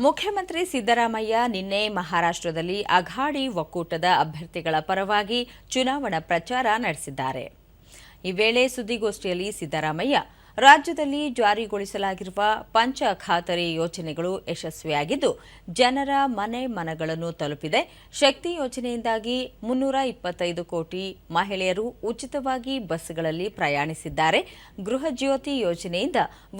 ಮುಖ್ಯಮಂತ್ರಿ ಸಿದ್ದರಾಮಯ್ಯ ನಿನ್ನೆ ಮಹಾರಾಷ್ಟ್ರದಲ್ಲಿ ಅಘಾಡಿ ಒಕ್ಕೂಟದ ಅಭ್ಯರ್ಥಿಗಳ ಪರವಾಗಿ ಚುನಾವಣಾ ಪ್ರಚಾರ ನಡೆಸಿದ್ದಾರೆ. ಈ ವೇಳೆ ಸುದ್ದಿಗೋಷ್ಠಿಯಲ್ಲಿ ಸಿದ್ದರಾಮಯ್ಯ ರಾಜ್ಯದಲ್ಲಿ ಜಾರಿಗೊಳಿಸಲಾಗಿರುವ ಪಂಚ ಖಾತರಿ ಯೋಜನೆಗಳು ಯಶಸ್ವಿಯಾಗಿದ್ದು, ಜನರ ಮನೆ ಮನಗಳನ್ನು ತಲುಪಿದೆ. ಶಕ್ತಿ ಯೋಜನೆಯಿಂದಾಗಿ ಮುನ್ನೂರ ಇಪ್ಪತ್ತೈದು ಕೋಟಿ ಮಹಿಳೆಯರು ಉಚಿತವಾಗಿ ಬಸ್ಗಳಲ್ಲಿ ಪ್ರಯಾಣಿಸಿದ್ದಾರೆ. ಗೃಹ ಜ್ಯೋತಿ ಯೋಜನೆಯಿಂದ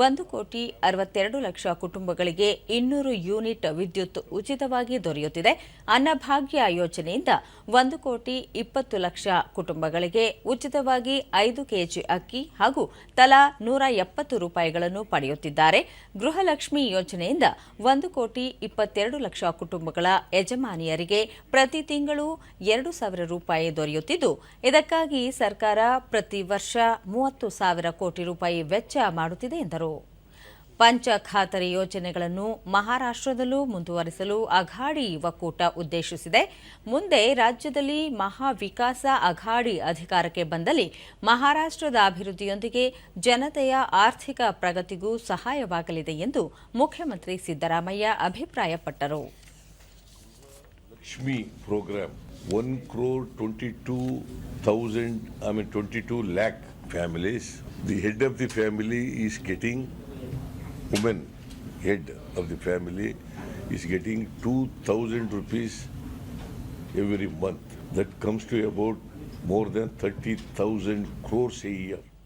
ಒಂದು ಕೋಟಿ ಅರವತ್ತೆರಡು ಲಕ್ಷ ಕುಟುಂಬಗಳಿಗೆ ಇನ್ನೂರು ಯೂನಿಟ್ ವಿದ್ಯುತ್ ಉಚಿತವಾಗಿ ದೊರೆಯುತ್ತಿದೆ. ಅನ್ನಭಾಗ್ಯ ಯೋಜನೆಯಿಂದ ಒಂದು ಕೋಟಿ ಇಪ್ಪತ್ತು ಲಕ್ಷ ಕುಟುಂಬಗಳಿಗೆ ಉಚಿತವಾಗಿ ಐದು ಕೆಜಿ ಅಕ್ಕಿ ಹಾಗೂ ತಲಾ ನೂರ ಎಪ್ಪತ್ತು ರೂಪಾಯಿಗಳನ್ನು ಪಡೆಯುತ್ತಿದ್ದಾರೆ. ಗೃಹಲಕ್ಷ್ಮಿ ಯೋಜನೆಯಿಂದ ಒಂದು ಕೋಟಿ ಇಪ್ಪತ್ತೆರಡು ಲಕ್ಷ ಕುಟುಂಬಗಳ ಯಜಮಾನಿಯರಿಗೆ ಪ್ರತಿ ತಿಂಗಳು ಎರಡು ಸಾವಿರ ರೂಪಾಯಿ ದೊರೆಯುತ್ತಿದ್ದು, ಇದಕ್ಕಾಗಿ ಸರ್ಕಾರ ಪ್ರತಿ ವರ್ಷ ಮೂವತ್ತು ಸಾವಿರ ಕೋಟಿ ರೂಪಾಯಿ ವೆಚ್ಚ ಮಾಡುತ್ತಿದೆ ಎಂದರು. ಪಂಚ ಖಾತರಿ ಯೋಜನೆಗಳನ್ನು ಮಹಾರಾಷ್ಟ್ರದಲ್ಲೂ ಮುಂದುವರಿಸಲು ಅಘಾಡಿ ಒಕ್ಕೂಟ ಉದ್ದೇಶಿಸಿದೆ. ಮುಂದೆ ರಾಜ್ಯದಲ್ಲಿ ಮಹಾವಿಕಾಸ ಅಘಾಡಿ ಅಧಿಕಾರಕ್ಕೆ ಬಂದಲ್ಲಿ ಮಹಾರಾಷ್ಟ್ರದ ಅಭಿವೃದ್ಧಿಯೊಂದಿಗೆ ಜನತೆಯ ಆರ್ಥಿಕ ಪ್ರಗತಿಗೂ ಸಹಾಯವಾಗಲಿದೆ ಎಂದು ಮುಖ್ಯಮಂತ್ರಿ ಸಿದ್ದರಾಮಯ್ಯ ಅಭಿಪ್ರಾಯಪಟ್ಟರು. Lakshmi program, 1 crore 22,000, I mean 22 lakh families. The head of the family is getting, woman head of the family is getting 2,000 rupees every month. That comes to about more than 30,000 crores a year.